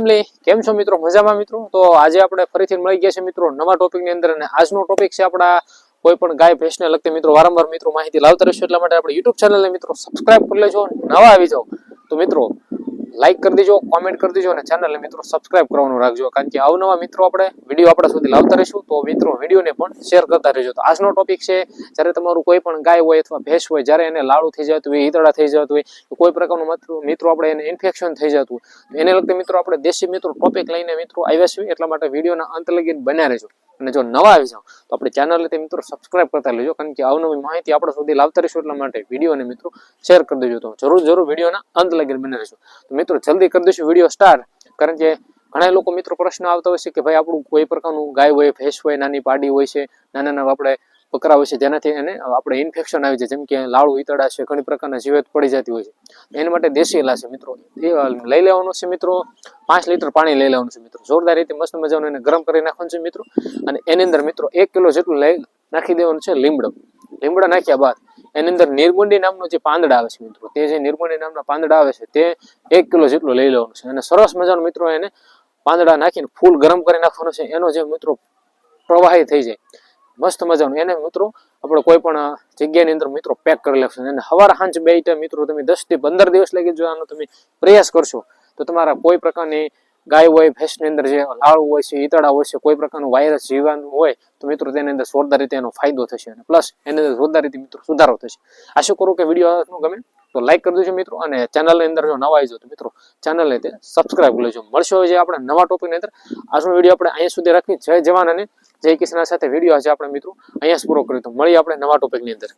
Family કેમ છો મિત્રો? મજામાં મિત્રો? તો આજે આપણે ફરીથી મળી ગયા છે મિત્રો નવા ટોપિકની અંદર અને આજનો ટોપિક છે આપણા કોઈ પણ ગાય ભેંસને લગતી મિત્રો વારંવાર મિત્રો માહિતી લાવતા રહીશું. એટલા માટે આપણે યુટ્યુબ ચેનલને મિત્રો સબસ્ક્રાઇબ કરી લેજો નવા આવી જાઓ. તો મિત્રો લાઈક કરી દેજો કોમેન્ટ કરી દેજો અને ચેનલને મિત્રો સબસ્ક્રાઇબ કરવાનું રાખજો. કારણ કે અવનવા મિત્રો આપણે વીડિયો આપણા સુધી લાવતા રહીશું, તો મિત્રો વિડીયોને પણ શેર કરતા રહેજો. તો આજનો ટોપિક છે, જ્યારે તમારું કોઈ પણ ગાય હોય અથવા ભેંસ હોય, જ્યારે એને લાડુ થઈ જતું હોય, ઈતળા થઈ જતું હોય કોઈ પ્રકારનું મિત્રો- મિત્રો આપણે એને ઇન્ફેક્શન થઈ જતું હોય. એને લગતી મિત્રો આપણે દેશી મિત્રો ટોપિક લઈને મિત્રો આવ્યા છીએ, એટલા માટે વિડીયોના અંત લગીને બન્યા રહેજો. અને જો નવા આવી જાઓ તો આપણે ચેનલ તે મિત્રો સબસ્ક્રાઇબ કરતા લેજો કારણ કે અવનવી માહિતી આપણા સુધી લાવતા રહીશું એટલા માટે વિડીયોને મિત્રો શેર કરી દેજો. તો જરૂર જરૂર વિડીયોના અંત લગીને બને રહીશું તો મિત્રો જલ્દી કરી દઈશું વીડિયો સ્ટાર્ટ કારણ કે ઘણા લોકો મિત્રો પ્રશ્ન આવતા હોય છે કે ભાઈ આપણું કોઈ પ્રકારનું ગાય હોય, ભેંસ હોય, નાની પાડી હોય છે, નાના નાના આપણે હોય છે જેનાથી એને આપણે ઇન્ફેક્શન આવી જાય. જેમ કે લાળુ ઈતળા છે, ઘણી પ્રકારના જીવેત પડી જતી હોય છે. એના માટે દેશી ઇલાજ છે મિત્રો. એ લઈ લેવાનું છે મિત્રો. પાંચ લીટર પાણી લઈ લેવાનું છે મિત્રો. જોરદાર રીતે મસ્ત મજાનું એને ગરમ કરી નાખવાનું છે મિત્રો. અને એની અંદર મિત્રો એક કિલો જેટલું લઈ નાખી દેવાનું છે લીમડો. લીમડા નાખ્યા બાદ એની અંદર નિર્ગુંડી નામનું જે પાંદડા આવે છે મિત્રો, તે જે નિર્ગુંડી નામના પાંદડા આવે છે, તે એક કિલો જેટલું લઈ લેવાનું છે. અને સરસ મજાનું મિત્રો એને પાંદડા નાખીને ફૂલ ગરમ કરી નાખવાનું છે. એનો જે મિત્રો પ્રવાહી થઈ જાય મસ્ત મજાનું. એને મિત્રો, આપણે કોઈ પણ જગ્યાની અંદર મિત્રો પેક કરી લેશું. અને હવાર હાંચ બે મિત્રો તમે દસથી પંદર દિવસ લગી જો આનો તમે પ્રયાસ કરશો. તો તમારા કોઈ પ્રકારની ગાય હોય, ભેંસની અંદર જે લાળુ હોય છે, ઈતળા હોય છે, કોઈ પ્રકારનું વાયરસ જીવવાનું હોય, તો મિત્રો તેની અંદર જોરદાર રીતે એનો ફાયદો થશે. અને પ્લસ એની અંદર જોરદાર રીતે મિત્રો સુધારો થશે. આશા કરું કે વીડિયો ગમે તો લાઈક કરી દેજો મિત્રો અને ચેનલની અંદર જો નવા આવી તો મિત્રો ચેનલને તે સબસ્ક્રાઇબ કરી લેજો. મળશો જે આપણે નવા ટોપિકની અંદર. આજનો વીડિયો આપણે અહીંયા સુધી રાખી જય જવાન અને જય કિશન સાથે વીડિયો આજે આપણે મિત્રો અહીંયા પૂરો કર્યો તો મળીએ આપણે નવા ટોપિકની અંદર.